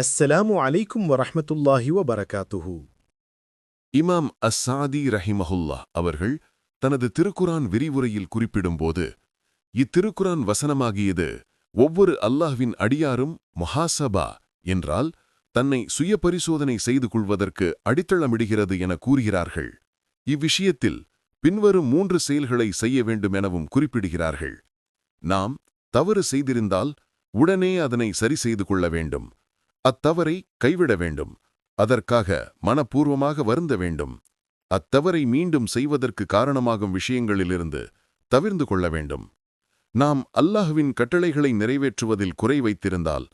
அஸ்ஸலாமு அலைக்கும் வரஹ்மத்துல்லாஹி வபரகாத்துஹு இமாம் அஸ்ஸாதி ரஹிமஹுல்லா அவர்கள் தனது திருக்குரான் விரிவுரையில் குறிப்பிடும்போது இத்திருக்குரான் வசனமாகியது ஒவ்வொரு அல்லாஹ்வின் அடியாரும் மொஹாசபா என்றால் தன்னை சுய பரிசோதனை செய்து கொள்வதற்கு அடித்தளமிடுகிறது என கூறுகிறார்கள். இவ்விஷயத்தில் பின்வரும் மூன்று செயல்களை செய்ய வேண்டும் எனவும் குறிப்பிடுகிறார்கள். நாம் தவறு செய்திருந்தால் உடனே அதனை சரி செய்து கொள்ள வேண்டும். அத்தவறை கைவிட வேண்டும். அதற்காக மனப்பூர்வமாக வருந்த வேண்டும். அத்தவறை மீண்டும் செய்வதற்கு காரணமாகும் விஷயங்களிலிருந்து தவிர்ந்து கொள்ள வேண்டும். நாம் அல்லாஹுவின் கட்டளைகளை நிறைவேற்றுவதில் குறை வைத்திருந்தால்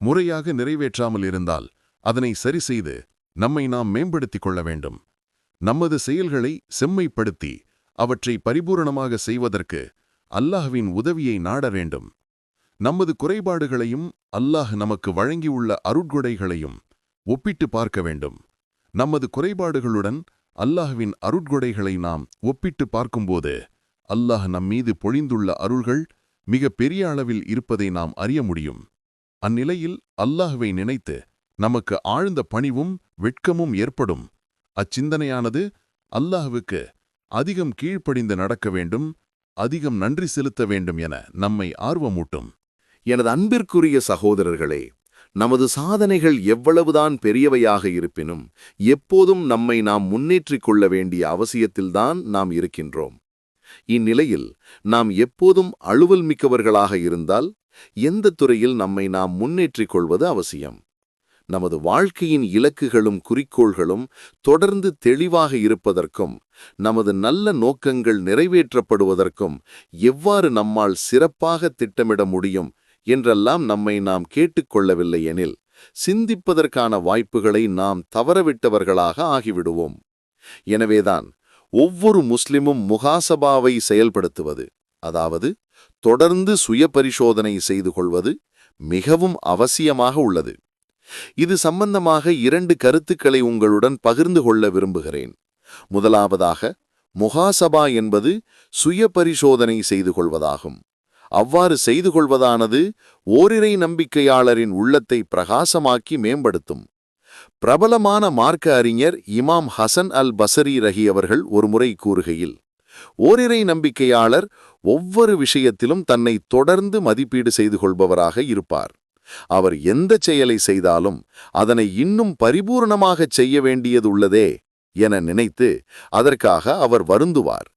முறையாக நிறைவேற்றாமல் இருந்தால் அதனை சரி செய்து நம்மை நாம் மேம்படுத்திக் கொள்ள வேண்டும். நமது செயல்களை செம்மைப்படுத்தி அவற்றை பரிபூரணமாக செய்வதற்கு அல்லாஹுவின் உதவியை நாட வேண்டும். நமது குறைபாடுகளையும் அல்லாஹ் நமக்கு வழங்கியுள்ள அருட்கொடைகளையும் ஒப்பிட்டு பார்க்க வேண்டும். நமது குறைபாடுகளுடன் அல்லாஹ்வின் அருட்கொடைகளை நாம் ஒப்பிட்டு பார்க்கும்போது அல்லாஹ் நம்மீது பொழிந்துள்ள அருள்கள் மிக பெரிய அளவில் இருப்பதை நாம் அறிய முடியும். அந்நிலையில் அல்லாஹ்வை நினைத்து நமக்கு ஆழ்ந்த பணிவும் வெட்கமும் ஏற்படும். அச்சிந்தனையானது அல்லாஹுவுக்கு அதிகம் கீழ்ப்படிந்து நடக்க வேண்டும் அதிகம் நன்றி செலுத்த வேண்டும் என நம்மை ஆர்வமூட்டும். எனது அன்பிற்குரிய சகோதரர்களே நமது சாதனைகள் எவ்வளவுதான் பெரியவையாக இருப்பினும் எப்போதும் நம்மை நாம் முன்னேற்றிக் கொள்ள வேண்டிய அவசியத்தில்தான் நாம் இருக்கின்றோம். இந்நிலையில் நாம் எப்போதும் அலுவல் மிக்கவர்களாக இருந்தால் எந்த துறையில் நம்மை நாம் முன்னேற்றிக் கொள்வது அவசியம்? நமது வாழ்க்கையின் இலக்குகளும் குறிக்கோள்களும் தொடர்ந்து தெளிவாக இருப்பதற்கும் நமது நல்ல நோக்கங்கள் நிறைவேற்றப்படுவதற்கும் எவ்வாறு நம்மால் சிறப்பாக திட்டமிட முடியும் என்றெல்லாம் நம்மை நாம் கேட்டுக்கொள்ளவில்லை எனில் சிந்திப்பதற்கான வாய்ப்புகளை நாம் தவறவிட்டவர்களாக ஆகிவிடுவோம். எனவேதான் ஒவ்வொரு முஸ்லிமும் முகாசபாவை செயல்படுத்துவது அதாவது தொடர்ந்து சுய பரிசோதனை செய்து கொள்வது மிகவும் அவசியமாக உள்ளது. இது சம்பந்தமாக இரண்டு கருத்துக்களை உங்களுடன் பகிர்ந்து கொள்ள விரும்புகிறேன். முதலாவதாக முகாசபா என்பது சுய பரிசோதனை செய்து கொள்வதாகும். அவ்வாறு செய்து கொள்வதானது ஓரிரை நம்பிக்கையாளரின் உள்ளத்தை பிரகாசமாக்கி மேம்படுத்தும். பிரபலமான மார்க்க அறிஞர் இமாம் ஹசன் அல் பசரி ரஹி அவர்கள் ஒருமுறை கூறுகையில் ஓரிரை நம்பிக்கையாளர் ஒவ்வொரு விஷயத்திலும் தன்னை தொடர்ந்து மதிப்பீடு செய்து கொள்பவராக இருப்பார். அவர் எந்த செயலை செய்தாலும் அதனை இன்னும் பரிபூர்ணமாகச் செய்ய வேண்டியதுள்ளதே என நினைத்து அதற்காக அவர் வருந்துவார்.